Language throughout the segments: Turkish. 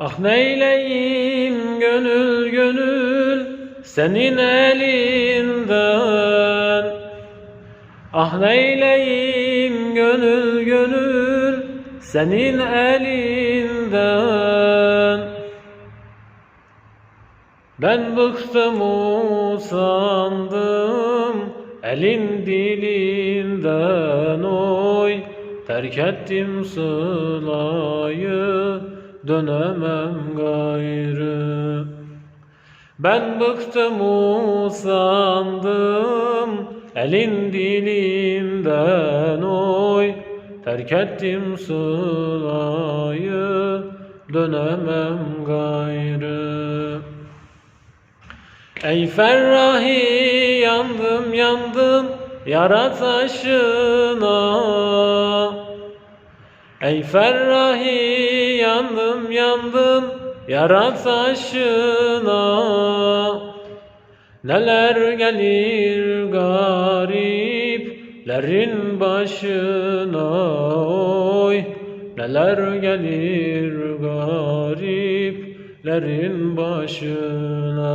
Ah neyleyim gönül gönül senin elinden. Ah neyleyim gönül gönül senin elinden. Ben bıktım usandım elin dilinden. Oy Terk ettim sılayı dönemem gayrı. Ben bıktım usandım elin dilinden oy. Terk ettim sılayı dönemem gayrı. Ey Ferrahi yandım yandım. Yara taşına Ey Ferrahi yandım yandım yara taşına. Neler gelir gariplerin başına? Oy Neler gelir gariplerin başına?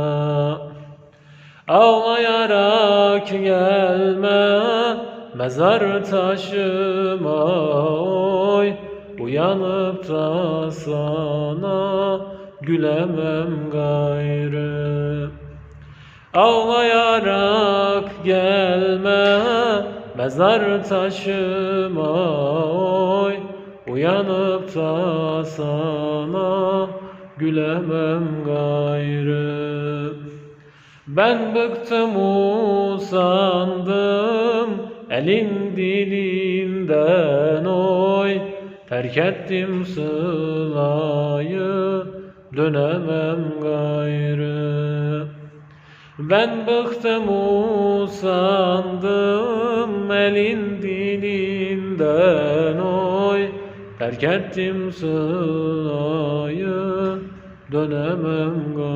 Ağlayarak gelme mezar taşıma. oy Uyanıp da sana gülemem gayrı. Ağlayarak gelme mezar taşıma oy. Uyanıp da sana gülemem gayrı. Ben bıktım usandım elin dilinden oy Terk ettim sılayı dönemem gayrı. Ben bıktım usandım elin dilinden oy. Terk ettim sılayı dönemem gayrı